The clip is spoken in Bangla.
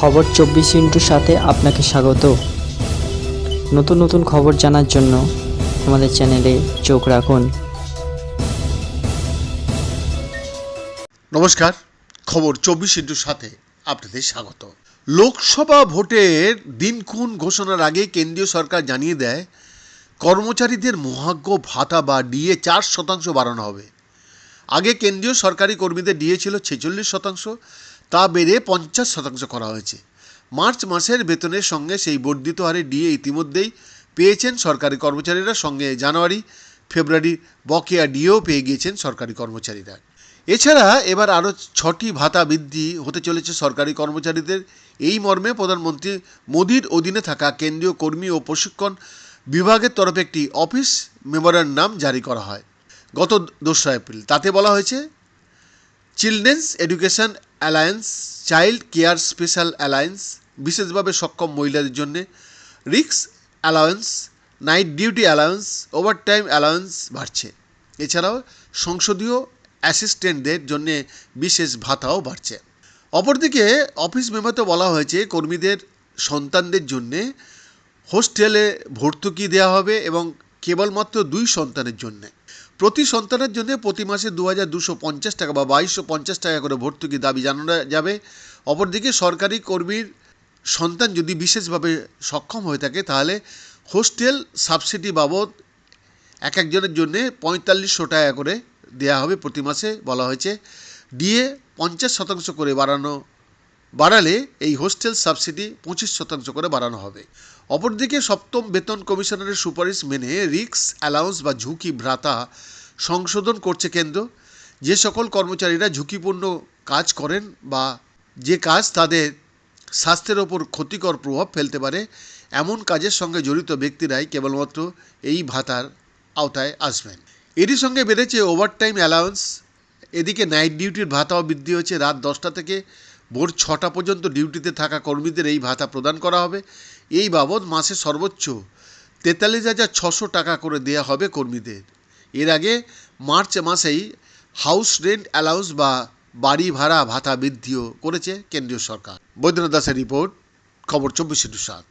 খবর চব্বিশ ইন্টুর সাথে আপনাকে স্বাগত। নতুন নতুন খবর জানার জন্য আমাদের চ্যানেলে চোখ রাখুন। নমস্কার, খবর চব্বিশ ইন্টুর সাথে আপনাদের স্বাগত। লোকসভা ভোটের দিনক্ষণ ঘোষণার আগে কেন্দ্রীয় সরকার জানিয়ে দেয়, কর্মচারীদের মহাজ্ঞ ভাতা বা ডিএ চার শতাংশ বাড়ানো হবে। আগে কেন্দ্রীয় সরকারি কর্মীদের ডিএ ছিল ছেচল্লিশ শতাংশ তা বেড়ে পঞ্চাশ শতাংশ করা হয়েছে। মার্চ মাসের বেতনের সঙ্গে সেই বর্ধিত হারে ডিএ ইতিমধ্যেই পেয়েছেন সরকারি কর্মচারীরা। সঙ্গে জানুয়ারি, ফেব্রুয়ারি বকেয়া ডিএও পেয়ে গিয়েছেন সরকারি কর্মচারীরা। এছাড়া এবার আরও ছটি ভাতা বৃদ্ধি হতে চলেছে সরকারি কর্মচারীদের। এই মর্মে প্রধানমন্ত্রী মোদির অধীনে থাকা কেন্দ্রীয় কর্মী ও প্রশিক্ষণ বিভাগের তরফে একটি অফিস নাম জারি করা হয় গত দোসরা এপ্রিল। তাতে বলা হয়েছে, children's education allowance, child care special allowance, বিশেষভাবে সক্ষম মহিলাদের জন্য, রিক্স allowance night duty allowance overtime allowance বাড়ছে। এছাড়াও সংসদীয় অ্যাসিস্ট্যান্টদের জন্য বিশেষ ভাতাও বাড়ছে। অপরদিকে অফিস মেমোতে বলা হয়েছে, কর্মীদের, সন্তানদের জন্যে হোস্টেলে ভর্তুকি দেওয়া হবে এবং কেবলমাত্র দুই সন্তানের জন্য। প্রতি সন্তানের জন্য প্রতি মাসে দু হাজার দুশো পঞ্চাশ টাকা বা বাইশশো পঞ্চাশ টাকা করে ভর্তুকি দাবি জানানো যাবে। অপরদিকে সরকারি কর্মীর সন্তান যদি বিশেষভাবে সক্ষম হয়ে থাকে, তাহলে হোস্টেল সাবসিডি বাবদ এক একজনের জন্য পঁয়তাল্লিশশো টাকা করে দেওয়া হবে প্রতি মাসে বলা হয়েছে। ডিএ পঞ্চাশ শতাংশ করে বাড়ানো, বাড়ালে এই হোস্টেল সাবসিডি পঁচিশ শতাংশ করে বাড়ানো হবে। অপরদিকে সপ্তম বেতন কমিশনারের সুপারিশ মেনে রিক্স, অ্যালাউন্স বা ঝুঁকি ভ্রাতা সংশোধন করছে কেন্দ্র। যে সকল কর্মচারীরা ঝুঁকিপূর্ণ কাজ করেন বা যে কাজ তাদের স্বাস্থ্যের ওপর ক্ষতিকর প্রভাব ফেলতে পারে, এমন কাজের সঙ্গে জড়িত ব্যক্তিরাই কেবলমাত্র এই ভাতার আওতায় আসবেন। এরই সঙ্গে বেড়েছে ওভারটাইম অ্যালাউন্স এদিকে নাইট ডিউটির ভাতাও বৃদ্ধি হয়েছে। রাত দশটা থেকে ভোর ছটা পর্যন্ত ডিউটিতে থাকা কর্মীদের এই ভাতা প্রদান করা হবে। এই বাবদ মাসে সর্বোচ্চ তেতাল্লিশ হাজার ছশো টাকা করে দেওয়া হবে কর্মীদের। এর আগে মার্চ মাসেই হাউস রেন্ট অ্যালাউন্স বা বাড়ি ভাড়া ভাতা বৃদ্ধিও করেছে কেন্দ্রীয় সরকার। বৈদ্যনাথ দাসের রিপোর্ট, খবর চব্বিশ সাত।